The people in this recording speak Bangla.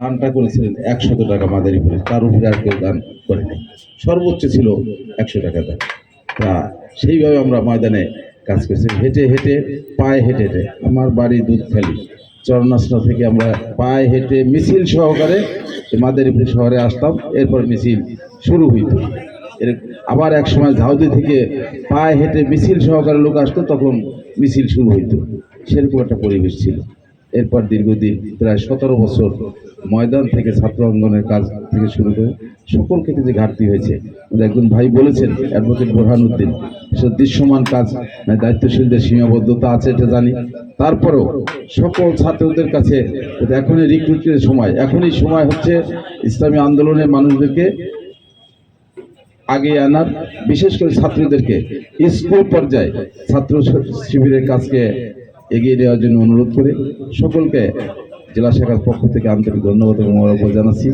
দানটা করেছিলেন একশত টাকা মাদারীপুরে তার উপরে আর কেউ দান করেনি। সর্বোচ্চ ছিল একশো টাকা দান। তা সেইভাবে আমরা ময়দানে কাজ করছি। হেঁটে হেঁটে, পায়ে হেঁটে হেঁটে। আমার বাড়ি দুধখালি। চরণাস্তা থেকে আমরা পায়ে হেঁটে মিছিল সহকারে মাদারীপুর শহরে আসতাম। এরপর মিছিল শুরু হইত। এর আবার এক সময় ঝাউদি থেকে পায়ে হেঁটে মিছিল সহকারে লোক আসতো, তখন মিছিল শুরু হইতো। সেরকম একটা পরিবেশ ছিল। এরপর দীর্ঘদিন, প্রায় সতেরো বছর ময়দান থেকে ছাত্র অঙ্গনের কাজ থেকে শুরু করে সকল ক্ষেত্রে যে ঘাটতি হয়েছে একজন ভাই বলেছেন, অ্যাডভোকেট বোরহানুদ্দিন সে দৃশ্যমান কাজ মানে দায়িত্বশীলদের সীমাবদ্ধতা আছে এটা জানি। তারপরেও সকল ছাত্রদের কাছে এখনই রিক্রুটের সময়, এখনই সময় হচ্ছে ইসলামী আন্দোলনের মানুষদেরকে আগে আনার, বিশেষ করে ছাত্রদেরকে স্কুল পর্যায়ে ছাত্র শিবিরের কাজকে এগিয়ে দেওয়ার জন্য অনুরোধ করে সকলকে জেলা শাখার পক্ষ থেকে আন্তরিক ধন্যবাদ এবং জানাচ্ছি।